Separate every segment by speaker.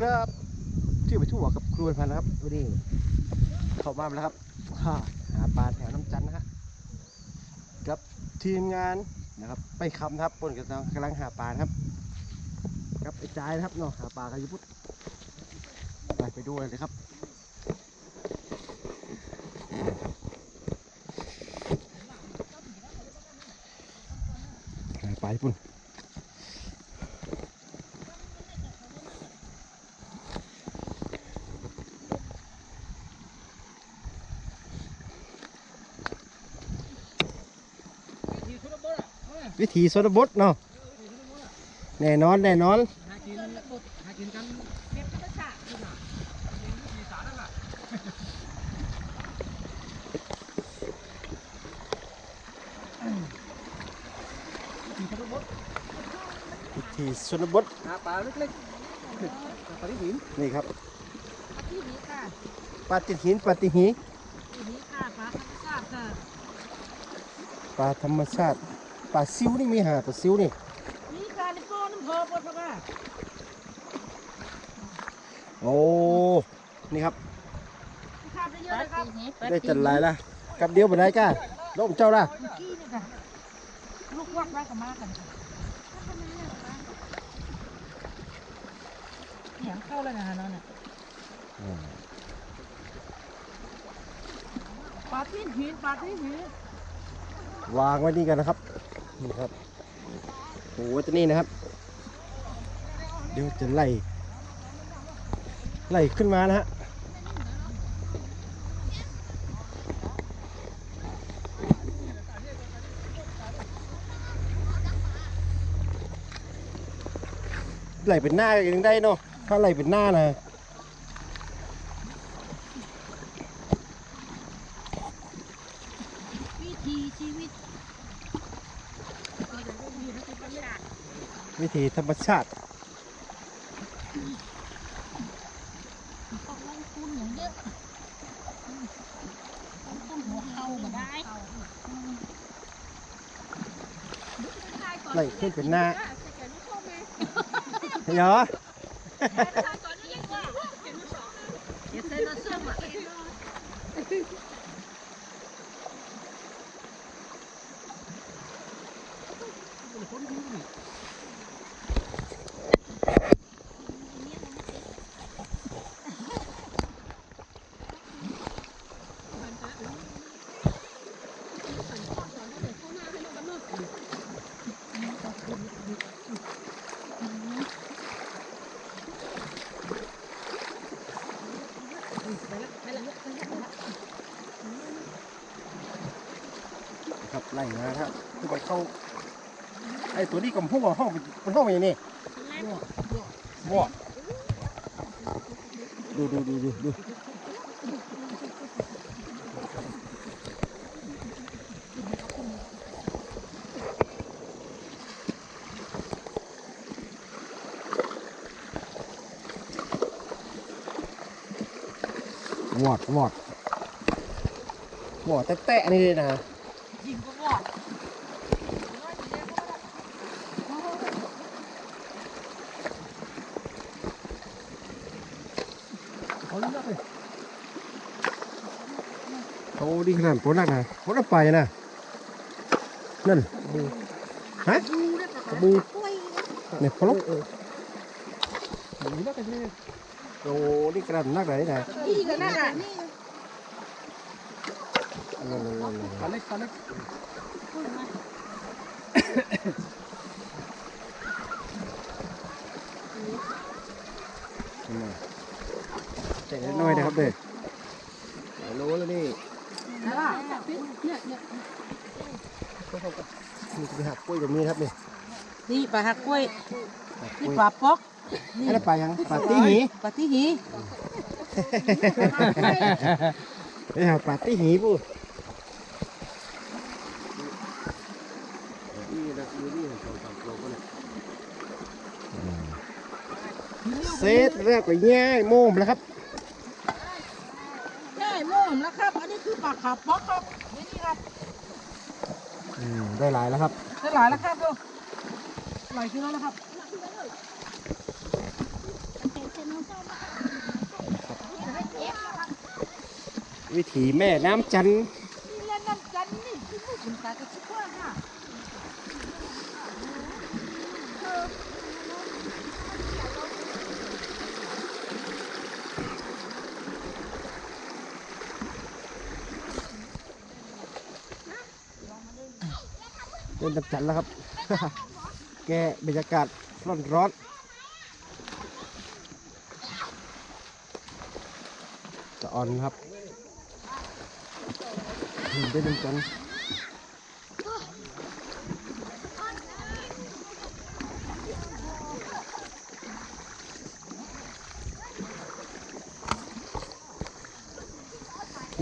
Speaker 1: ครับที่ไปทั่วกับครูพันธ์นะครับวันนี้เข้ามาแล้วครับหาปลาแถวน้ำจันนะฮะกับทีมงานนะครับ ไปคำนะครับปนกันกำลังหาปลาครับกับไอ้จายนะครับเนาะหาปลากันอยุพุทธไปไปดูเลยครับหาปลาญี่ปุ่น วิถีชนบทเนาะแน่นอนแน่นอน
Speaker 2: หากินหากินกัน
Speaker 3: เก็บธรรมชาติ
Speaker 2: อีสานนั่นแหละ
Speaker 1: วิถีชนบท
Speaker 2: หาปลาเล็กๆปลาที่หิน
Speaker 1: นี่ครับ
Speaker 3: ปลาที่นี้ค่ะ
Speaker 1: ปลาติดหินปลาติดหี
Speaker 3: ที่นี้ค่ะปลาธรรมชาติค่ะ
Speaker 1: ปลาซิวนี่มีหาปลาซิวนี่
Speaker 3: นี่ค่ะนี่ก้อนน้ำเพอปวดค่ะ
Speaker 1: โอ้นี่ครับ
Speaker 3: ขาวได้เยอะเลยครับ
Speaker 1: ได้จัดหลายละกับเดียวบ่ได้ก้าลมเจ้าล่ะ
Speaker 3: ลูกวักไว้กับมากันเนียเข้าเลยนะฮะน้องเนี่ยปลาที่หินปลาที่หิน
Speaker 1: วางไว้นี่กันนะครับ นี่ครับโอ้โหตัวนี้นะครับ เดี๋ยวจะไล่ไล่ขึ้นมานะฮะไหลเป็นหน้าก็ยังได้เนาะถ้าไหลเป็นหน้านะ
Speaker 3: วิถีชีวิต
Speaker 1: วิธีธรรมชาติ
Speaker 3: ต้องลงทุนอย่างเยอะต้องหัวเข่ามาได้
Speaker 1: ไล่ขึ้นเป็นหน้าเหรอค รับไล่มาครับคือมันเข้าไอ้ตัวนี้กับห้องห้องมันห้องอย่างนี้บ่ดูดูดูดูดูวอดวอดวอดแตะๆนี่เลยนะ
Speaker 3: ยิงก็วอด
Speaker 2: เขาเลือกเลย
Speaker 1: โอ้ ดีขนาดปนักนะปนักไปนะนั่นฮะกระบูเนี่ยพลก
Speaker 2: หินนักกันเลย
Speaker 1: โอ้ดีขนาดนักไหนนะ
Speaker 3: นี่ก็นั่นแหละ
Speaker 1: นั่นนั่นนั่น
Speaker 2: ปลาเล็กปลาเล็ก
Speaker 1: ใจน้อยนะครับเด็กรู้แล้วนี่
Speaker 3: เนี่ยเนี่ย
Speaker 1: นี่คือหักกล้ วยกับมีครับนี่
Speaker 3: นี่ปลาหักกล้วย
Speaker 1: หักก
Speaker 3: นี่
Speaker 1: ล้วย
Speaker 3: ปลาป๊อก
Speaker 1: อันนั้นปลายังปลาตีหี
Speaker 3: ปลาที่หี
Speaker 1: ไอ้หาปลาตีหีปุ๊เซตแล้วก็ง่ายโม่มแล้วครับ
Speaker 3: ใช่โม่มแล้วครับ อันนี้คือปลาขาป๊อกครับนี่นี่ครับ
Speaker 1: อืมได้หลายแล้วครับ
Speaker 3: ได้หลายแล้วครับดูหลายขึ้นแล้วนะครับ
Speaker 1: วิถีแม่น้ำจันทร์
Speaker 3: นี่เล่นน้ำจันนี่ที่ลูกคุณตาก็ชิบว่าค่ะ
Speaker 1: เล่นจันแล้วครับ แกบรรยากาศร้อนร้อนๆจะอ่อนครับเล่นน้ำจันทร์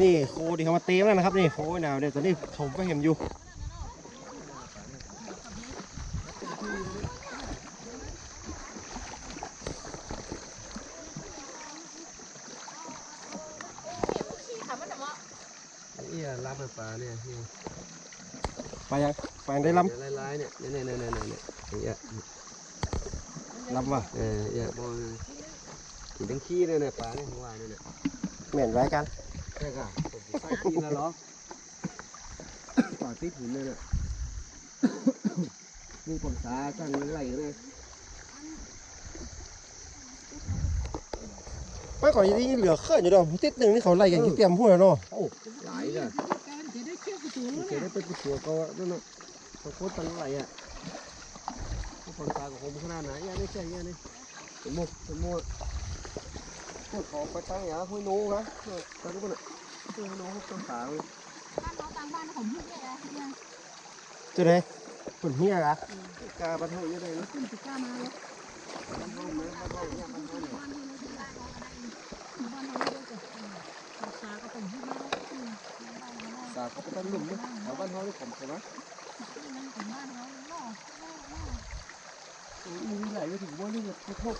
Speaker 1: นี่โคที่เขามาเต้มแล้วนะครับ นี่โคหนาวเดี๋ยวตอนนี้ผมก็เห็นอยู่
Speaker 2: เอี้ยรับไปปลาเนี่ยนี่
Speaker 1: ไปยัง ไปยังได้ล
Speaker 2: ลายลายๆเนี่ยเนี่ยเนี่ยเนี่ยเนี่ยเนี่ยเอี้ยำ
Speaker 1: ลำว่ะ
Speaker 2: เออเอี้ยมองกินทั้งขี้เนี่ยเนี่ยปลาเนี่ยข้างล่างเนี่ยเนี่ย
Speaker 1: เหม็นไว้กัน
Speaker 2: ใช่ค่ะผมใส่กินแล้วเหรอปลาติดหินเลยเนี่ยนี่ผมสาจังไหลเลย
Speaker 1: ไม่ก่อนนี้เหลือเครื่องอยู่ดอกติดหนึ่งนี่เขาไล่กันเตรียมพูดแล้วเนาะ
Speaker 2: โอ้หลายจ้ะ
Speaker 3: การจะได้เชี่ยวกระตูแล้ว
Speaker 2: เจะได้เป็นผู้ชัวก็นั่นน่ะ เขาโคตรตังไหลอะพวกคนตากับผมขนาดไหนเอี้ยนี่ใช่เอี้ยนี่สมมุติสมมุติพวกเขาไปตั้งอย่างห้วยโน้นะตั้งทุกคนอะห้วยโน้ต้นสาเลย
Speaker 3: บ้านเราต่างบ้านผมพูดได้แล้ว
Speaker 1: จะได้ผลเฮียกะ
Speaker 2: กาบันเทาเยอะเลยนะ
Speaker 3: คุณจะกล้ามาเลย
Speaker 2: บันเทาไหมบันเทาเนี่ยบันเทาเนี่ย
Speaker 3: บ้านเราไม่ได้บ้านเราไม่ได้แต่ตาก็ผมพูดไม่ได้ที่บ้านเรา
Speaker 2: สาเขาไปตั้งหลุมนะแถวบ้านเทาที่ผมใช่ไหม
Speaker 3: นั่นของบ้านเราเนาะ
Speaker 2: มีไหลไปถึงว่านี่จะพบ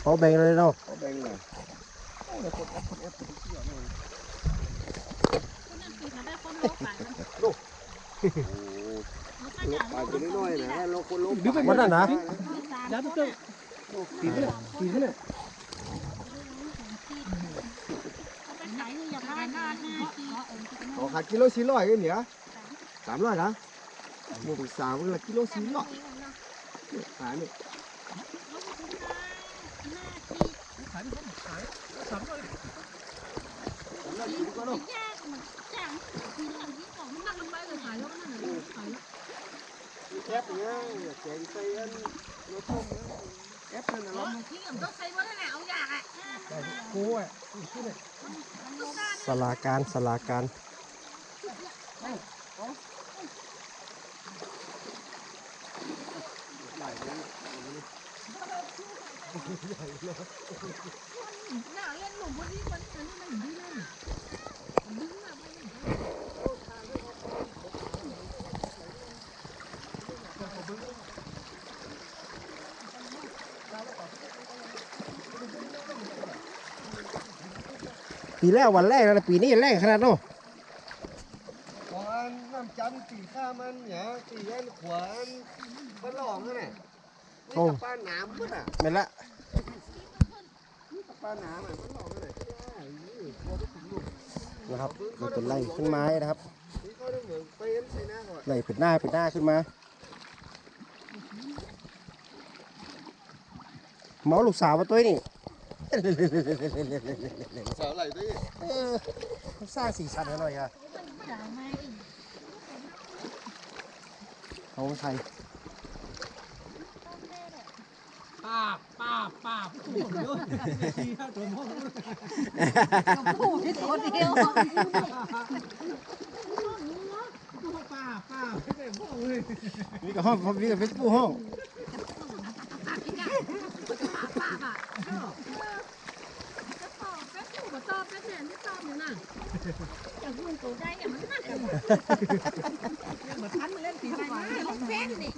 Speaker 1: เขาแบ่งเลยเนาะ
Speaker 2: เขาแบ่งเลยโอ้ยกดแอปกดแอปกดเที่ยวเลย
Speaker 3: นั่นคือทำได้คนโลกไป
Speaker 2: โอ้ลบไปไปน้อยๆนะเราคนลบ
Speaker 1: มันนั่นนะ
Speaker 3: ยัดตัว
Speaker 2: ตีนเนี่ยตีนเนี่ย
Speaker 3: ไปไหนอยากได้หน้าหน้าที่
Speaker 2: ขอขาดกิโลสี่ร้อยกันเหรอ สามร้อยนะหมูสามละกิโลสี่ร้อยขายเนี่ย
Speaker 3: ขายไม่ต้องขายสามร้อย
Speaker 2: สามร้อยกิโลก็ต้อง
Speaker 3: แยกมันแจ้งคือหลังที่ของมันนั่งลงไปเลยขายแล้วก็นั่นแหละขายแล้ว
Speaker 2: แอปเนี่ยแกงใส่อันรถต้มแอปนั่นนะ
Speaker 3: อ๋อ
Speaker 2: เรา
Speaker 3: ที่ผมต้องใช้ว่าแนวอยากอะ
Speaker 2: ก้อะ
Speaker 1: สลาการสลาการ
Speaker 3: หน้าเล่นหลุมวันนี้มันอันนี้มันดีเลยดีมากเลย
Speaker 1: ปีแรกวันแรกแล้วนะปีนี้แรกขนาดเนาะ
Speaker 2: วันน้ำจันตีข้ามันเนี่ยตีอันขวานมันหลอกนั่นแหละนี่กับป้าหนามมั้งอะ
Speaker 1: แม่นละ
Speaker 2: นี่กับ ป้านามอะมันหลอกนั่นแหละได้นี่พอไปถึงลู
Speaker 1: นะครับเราจะไล่ขึ้นไม้นะครับ
Speaker 2: นี่เขาต้องเหมือนเป็นใส่หน้าก่อน
Speaker 1: ไล่เป็นหน้าเป็นหน้าขึ้นมาหมอลูกสาวมาตัวนี่
Speaker 2: สาวไหลด้วย
Speaker 1: เออสร้างสีสันหน่อยค่ะเขาไทย
Speaker 2: ป้า ป้าป้าพูดเยอะทีห้าตัวมอง
Speaker 3: พูดที่คนเดียว
Speaker 2: ป้าป้าไม่ได้พ่อเลย
Speaker 1: มีกับห้องมีกับเฟซบุ๊กห้อง
Speaker 3: ป้าป้าตอบแป๊บถูกตอบแป๊บแทนที่ตอบอยู่น่ะอยากพูดตัวได้อย่างมันน่าจะเหมือนพันมาเล่นสีไฟมาเล่นเฟ้นนี่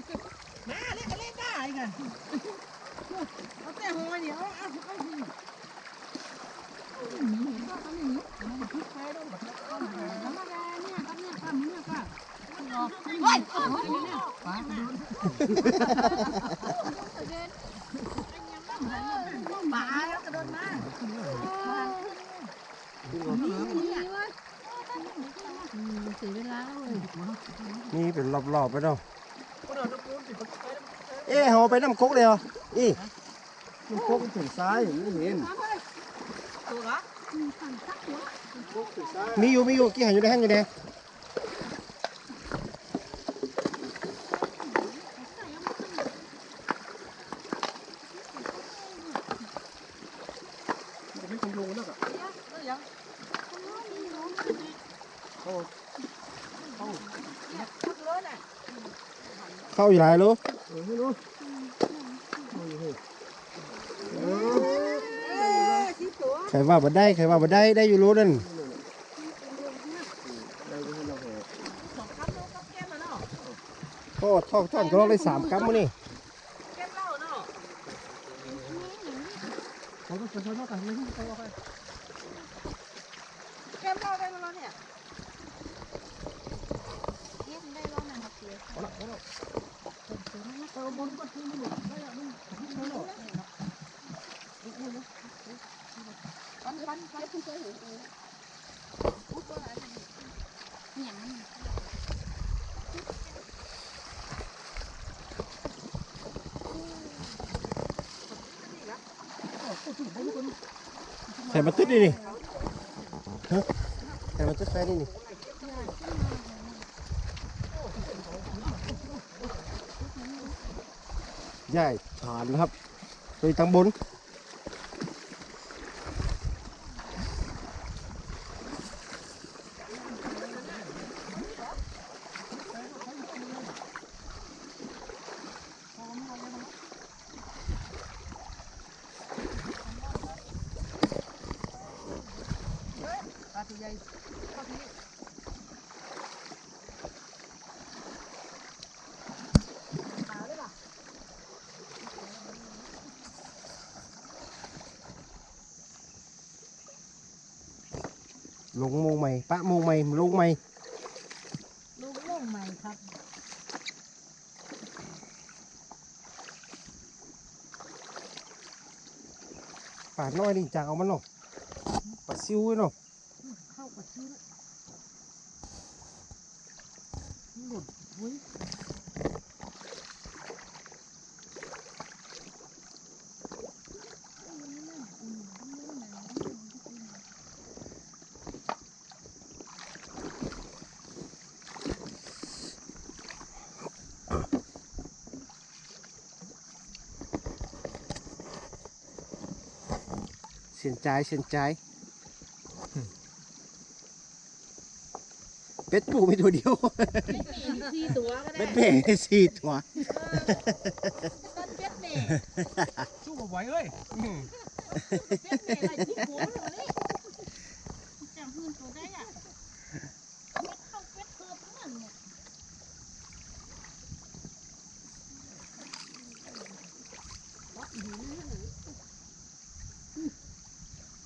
Speaker 3: มาเล่นก็เล่นได้กันเอาแต่หอยเดี๋ยวเอาเอาเอาหนีเห็นก็ต้องหนีมันพิษไปด้วยแบบธรรมดาเนี่ยครับเนี่ยป้ามึงเนี่ยป้าเฮ้ยโอ้ยเนี่ยป้าโดน สียเวลาแล้วเลย
Speaker 1: นี่เป็นรอบๆไปเนาะเอ๊ะเอาไปน้ำกกเลยเหรออี
Speaker 2: มันโคกถึงซ้ายไม่เห็น
Speaker 3: ตัวละ
Speaker 2: โคกถึงซ้าย
Speaker 1: มีอยู่มีอยู่กี่หันอยู่ในห้างอยู่ไหน
Speaker 2: จะไม่คงลงนักอะเข้าเข้า
Speaker 1: เข้าอยู่หลายรู้
Speaker 2: เออไม่รู้เอาอยู่เฮ้ยเออ
Speaker 1: ใครว่าบ่ได้ใครว่าบ่ได้ได้อยู่รู้นั่น
Speaker 2: ได้ก็ให้เราเหอะ
Speaker 3: สองคำแล้วก็แก้มมาเนาะ
Speaker 1: โอ้ทอดท่อนก็ลองได้สามกัมมื้อนี่
Speaker 3: แก้มเล้าเนาะ
Speaker 2: เขาก็เขาก็กันไม่รู้เขาก็
Speaker 3: แก้มเล้าได้แล้วเนี่ย
Speaker 1: ใส่มาตึ๊ดนี่นี่ใส่มาตึ๊ดแฟนี่นี่ ใหญ่ฐานนะครับไปทางบน
Speaker 3: ปลาตัวใหญ่เข้าที่
Speaker 1: ลงโมงใหม่ปะโมงใหม่ ลงใหม่
Speaker 3: ลูกล่งใหม่ครับ
Speaker 1: ปาดน้อยนี่จากเอามันเนาะปาดซิวไว้เนาะ
Speaker 3: เข้ากับชื่อหลุดอุ้ย
Speaker 1: เสีย นใจเสียนใจเป็ดปูมีตัวเดียว
Speaker 3: สี่ตัวก็ได้
Speaker 1: เป็ดเพ่สี่ตัว
Speaker 3: ต้นเป็ดเม่
Speaker 2: สู้กับไหวเอ้ย
Speaker 3: เป็ดเม่อะไรที่หัวเลยจำพื้นตัวได้อะเป็ดเข้าเป็ดเพิ่มนั่นเนี่ย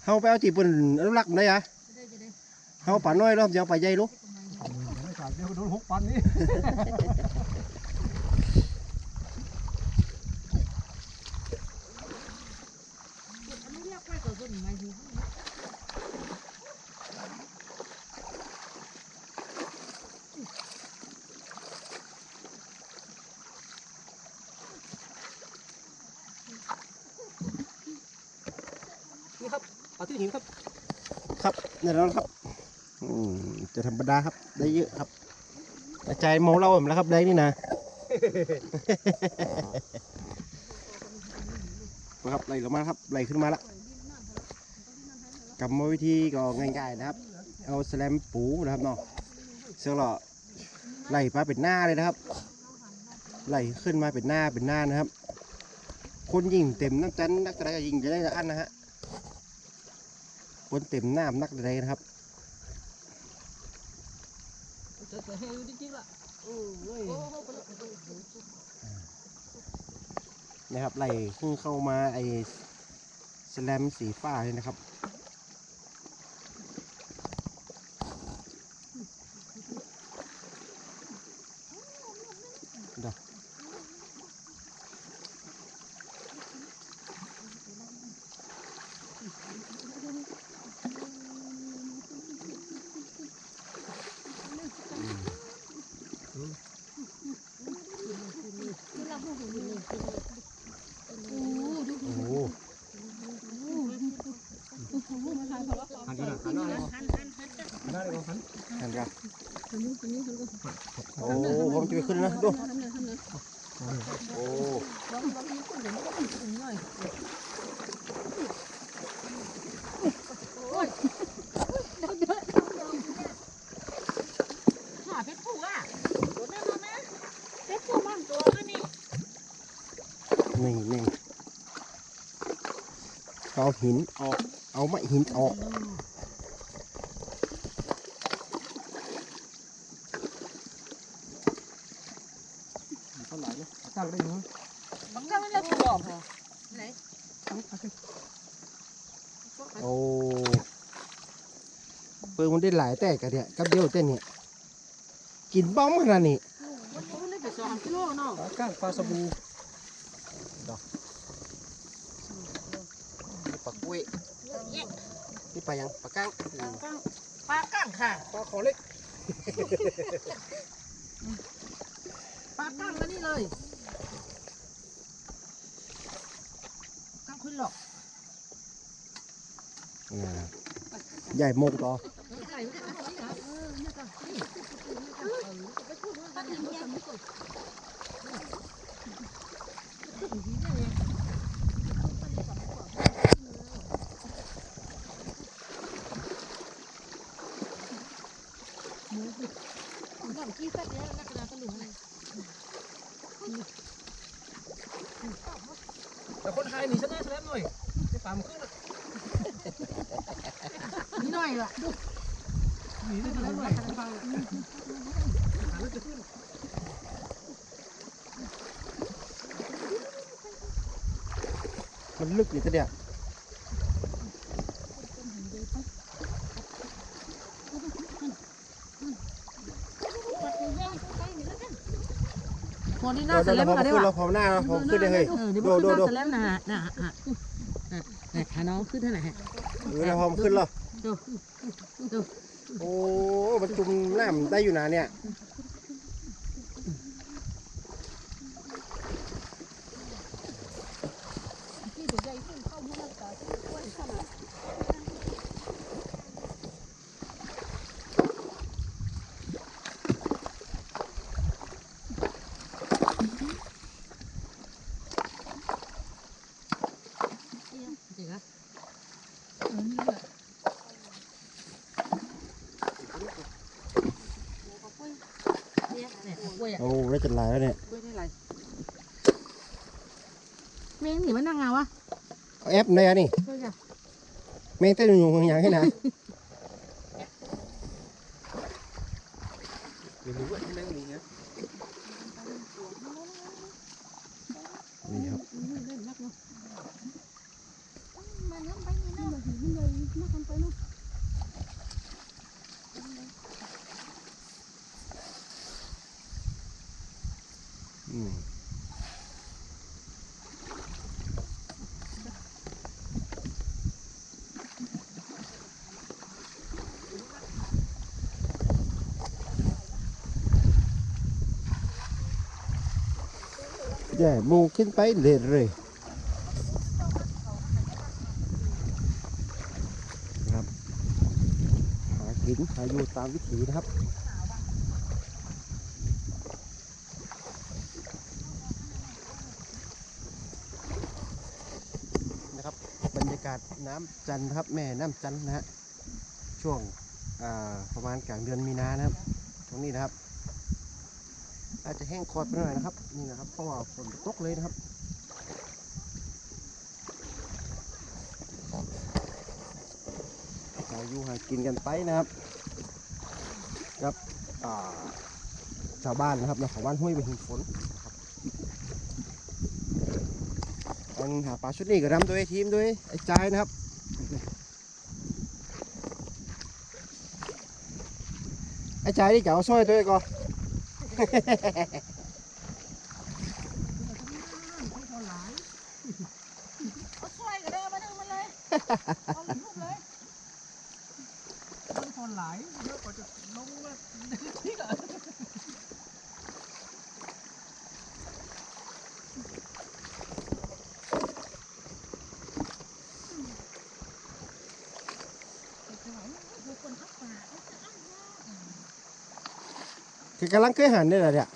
Speaker 1: เฮาไปเอาตีปุ่นอนุรักษ์ได้อะ
Speaker 3: จะได้จะได้
Speaker 1: เฮาป่าน้อยรอบเดียวไปใหญ่ลูก
Speaker 2: ไม่ขาดเดียวโดนหกปันนี่
Speaker 3: อันนี้เรียกไว้ก่อนส่วนใหม่ที
Speaker 2: นี่ครับ เอาที่หินครับ
Speaker 1: ครับแน่นอนครับอืมจะธรรมดาครับ ได้เยอะครับกระจายเมาเหล่าผมแล้วครับได้นี่นะ นะครับไหลลงมาครับไหลขึ้นมาละกรรมวิธีก็ง่ายๆนะครับ เอาแสลมปูนะครับเนาะเสื้อหล่อไหลมาเป็นหน้าเลยนะครับ ไหลขึ้นมาเป็นหน้าเป็นหน้านะครับ คนยิงเต็มน้ำจันนักกระไรก็ยิงจะได้ละอันนะฮะ คนเต็มหน้านักกระไรนะครับ
Speaker 3: จะจะให้ดูจริงๆล่ะ
Speaker 1: นะครับไหลขึ้นเข้ามาไอ้สแลมสีฟ้าเลยนะครับ ดอก นี่นี่ เอาหินออก เอาไม้หินออก
Speaker 2: เท่าไหร่เนี่ยตั้งได้ยัง
Speaker 3: บางครั้งมันเลยตัวพอไหน
Speaker 1: โอ้เปิดมันได้หลายแต่กันเนี่ยกับเดียวแต่เนี่ยกินบ้อมขนาดนี้
Speaker 3: มันเลยไปสองกิโลเนาะ
Speaker 2: ปลาก้างปลาสบู่
Speaker 1: ปลากุ้ย นี่ปลายังปลาก้าง
Speaker 3: ปลากั้งค่ะ
Speaker 2: ปลาขอเล็ก
Speaker 3: ปลากั้งมานี่เลยกั้งขึ้นหรอก
Speaker 1: อ่าใหญ่โมกต่อ
Speaker 3: ใส่ไม่ได้เออเนี่ยก็นี่ไปพูดว่ากั้งอย่างเงี้ย หลังกี้สักแล้วนักนาตะลุงเลย
Speaker 2: แต่คนไทยหนีชนะแสลมหน่อยไปปลามันขึ้นละ
Speaker 3: นี่หน่อยล่ะ
Speaker 2: หนีได้แสลมหน่อยหาแล้วจะขึ้น
Speaker 1: มันลึกอยู่ตัวเดียว
Speaker 3: คนที่ห
Speaker 1: โด
Speaker 3: น้า
Speaker 1: ด
Speaker 3: เสร็จ
Speaker 1: เรา
Speaker 3: แล้ว
Speaker 1: พอ
Speaker 3: มาได้
Speaker 1: ขึ้น
Speaker 3: ว่ะ
Speaker 1: เราพอหน้าเราพอขึ้นได้เฮ้ย
Speaker 3: เออเดี๋ยว
Speaker 1: โด
Speaker 3: มัน
Speaker 1: ด
Speaker 3: ขึ้น
Speaker 1: โด
Speaker 3: ห
Speaker 1: ด
Speaker 3: น้าเสร็จแล้วนะฮะนะฮะฮะนะหาน้องขึ้นเท่าไหร่ฮะ
Speaker 1: เออเราพอขึ้นแล้ว
Speaker 3: ดูดู
Speaker 1: โอ้มันจุ่มน้ำได้อยู่นะเนี่ย
Speaker 3: เดี๋ยวนะเนี่ยเนี่ยกล้วยอะ
Speaker 1: โอ้ได้จนลายแล้วเนี่ย
Speaker 3: กล้วยได้ไรแมงหนีมันนั่งเงาวะ
Speaker 1: เอาแอปในอันนี้
Speaker 3: กล้วยอะ
Speaker 1: แม่งเต้นอยู่อย่างให้นะ
Speaker 2: ไม่รู้ว่าที่แม่งมีเนี่ย
Speaker 1: นี่ครับ อืม แย่มูขึ้นไปเลยเลยครับหากินหาอยู่ตามวิถีนะครับนะครับ บรรยากาศน้ำจันทร์ครับ แม่น้ำจันทร์นะฮะช่วงประมาณกลางเดือนมีนานะครับ ตรงนี้นะครับ อาจจะแห้งคอดไปหน่อยนะครับ นี่นะครับเพราะว่าฝนตกเลยนะครับเราอยู่หากินกันไปนะครับกับชาวบ้านนะครับนะของบ้านห้วยไปหินฝนนะครันหาปลาชุดนี้ก็รำโดยทีมโดยไอ้ใจนะครับไอ้ใจนี่เก๋าซอยตัวเองก่อน
Speaker 3: เอาช่วยกันเด้มาดึงมันเลย มั
Speaker 2: นคนหลายเยอะกว่าจะลงมาที่ละ
Speaker 1: คือกำลังเคยหันได้เหละเนี่ย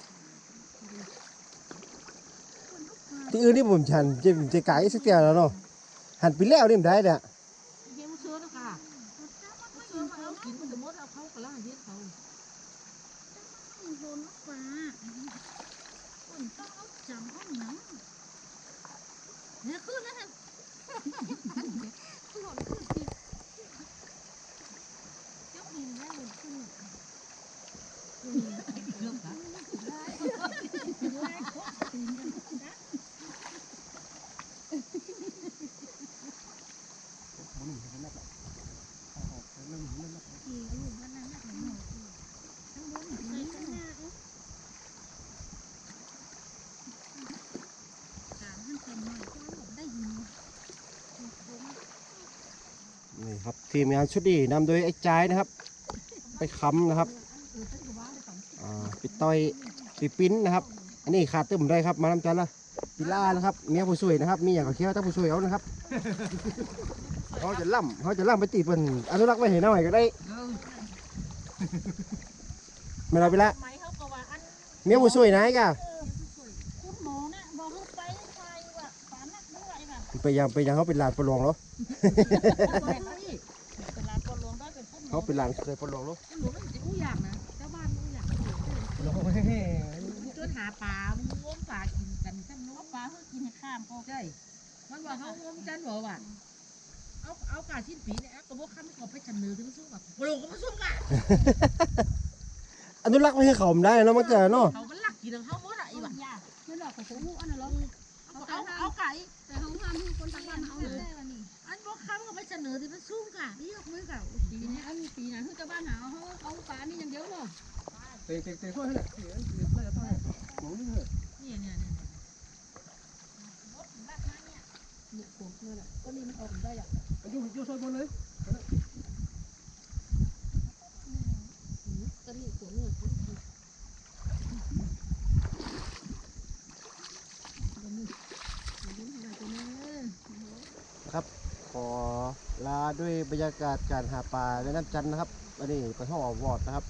Speaker 1: ที่อื่นนี่ผมฉันจะจะไก่สักเดียแล้วเนาะหันไปแล้วนี่มันได้เนี่ย
Speaker 3: เยี่ยมเชื้อนะค่ะเชื้อมาเอากินมันจะมดเอาเขากระล่าเยี่ยเขา
Speaker 4: โดนลูกปลาคนต้องเอาจำห้องน้ำ
Speaker 3: เนี่ยขึ้นแล้วฮะหล่นขึ้นยกมือได้หล่นขึ้นเรื่องนะได้ได้ ขี่ลูกมันนั่นน่ะหนูข้างบนใส่ข้างหน้าเอาถามท่านเต็มหน่อยก็ผมได้ยิน
Speaker 1: นี่ครับทีมงานชุดดีนำโดยไอ้จายนะครับ ไปค้ำนะครับปิดต้อยปีปิ้นนะครับ อันนี้ขาดตึมได้ครับ มานำจันละปิล่านะครับ เมียผู้ช่วยนะครับ มีอย่างกับเคี้ยวตั้งผู้ช่วยเอานะครับ เขาจะล่ำเขาจะล่ำไปตีเป็นอนุรักษ์ไว้เห็นหน่อยก็ได้ไม่เราไปละ
Speaker 3: ไม้เขาก็ว่าอัน
Speaker 1: เมียผู้ช่วยไหนกะ
Speaker 3: คุณหมอน่ะบอกให้ไปใครว่าฝานักด้วยว่ะ
Speaker 1: ไปยังไปยังเขาเป็นหลานประหลวงเหรอ
Speaker 3: เป็นร้านปลวงได้เป็นคุณหม
Speaker 1: เขา
Speaker 3: อ
Speaker 1: เป็นหลานเคยประหลวงเหรอ
Speaker 3: หลวงมันจะอู้อยากนะเจ้าบ้านอู้อยากจนหาปลาง้มปลากินกันซ้ำน้องปลาเพื่อกินให้ข้ามก็ใช่มันว่าเขาง้มจันบอกว่า เอาเอากาชิ้นปีเนี่ยก็บอกข้ามไม่ขอไปฉันเนื้อถึงสู้แบบปลวงก็มาสู้กัน
Speaker 1: อนุรักษ์ไม่ให้เขาไม่ได้เนาะมันเจอเนาะ
Speaker 3: เขามันลักกินของเขาหมดอะอีหว่ะ
Speaker 4: ไม่หลอกของหูอันนั้นหรอก
Speaker 3: เอาเอาเอาไก่
Speaker 4: แต่เขาห้ามให้คนทางบ้านเอาเลยได้วันนี้
Speaker 3: อันบอกข้ามก็ไปเสนอที่มันสู้กันนี่ยกมือกัน
Speaker 4: ปีนี้อันปีนั้นคือชาวบ้านหาเขาเอาปลานี่อย่างเดียวเนาะ
Speaker 2: เตะเตะเตะเข้าให้แหละเตะเตะน่าจะต้องหนูนี่เหรอ
Speaker 3: เนี่ยเนี่ยเนี่ย
Speaker 4: หนุกผมนั่นแหละก็นี่มันออกได้อย่าง
Speaker 2: อยู่อยู่โซนบนเลย
Speaker 4: ก็นี่ผมเนี่ย
Speaker 1: ขอลาด้วยบรรยากาศการหาปลาในน้ำจันนะครับอันนี้ไปท่องอวอดนะครับ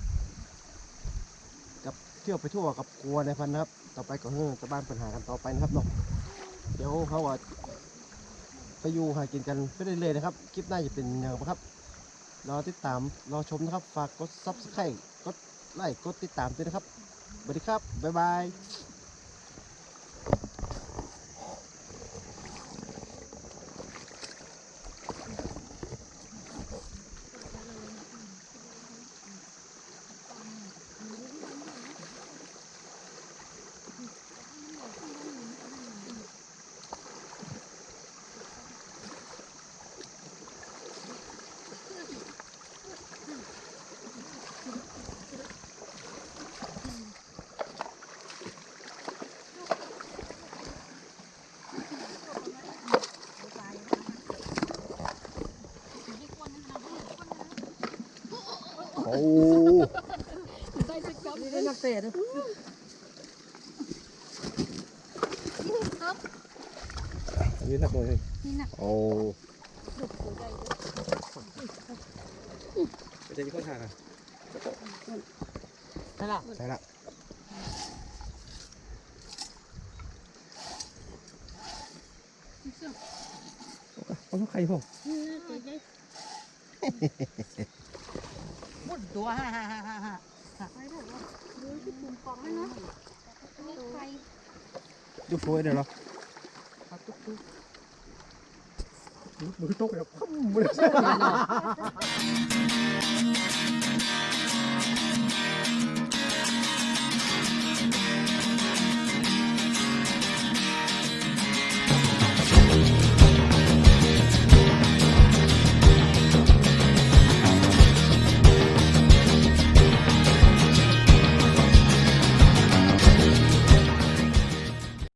Speaker 1: กับเที่ยวไปทั่วกับกลัวในพันนะครับ ต่อไปก็เฮือตะบ้านปัญหากันต่อไปนะครับเนาะเดี๋ยวเขาว่า ไปอยู่หากินกันไปเรื่อยๆนะครับ คลิปหน้าจะเป็นยังไงบ้าครับ รอติดตาม รอชมนะครับ ฝากกดซับสไครต์กดไลค์ กดติดตามด้วยนะครับสวัสดีครับ บ๊ายบาย โอ้
Speaker 4: ได้จะจับ
Speaker 2: นี่ได้นัก เตะนะ
Speaker 1: อันนี้หนักเลย
Speaker 4: นี่หนัก
Speaker 1: โอ้
Speaker 4: ดุหัวใจ
Speaker 2: เตะที่เข้าทางอะ
Speaker 1: ใช่ละใช่ละ
Speaker 2: เอาลูกใครพ่อ
Speaker 3: มุดตัวฮ่าฮ่าฮ่าฮ่า ฮ่า
Speaker 4: ไปได้หรอดูที่ปุ่มกล่องนั่นเนาะนี่ใคร
Speaker 1: ดูโฟยเดี๋ยวเหรอ
Speaker 2: มือตกแบบ
Speaker 1: ไม่ได้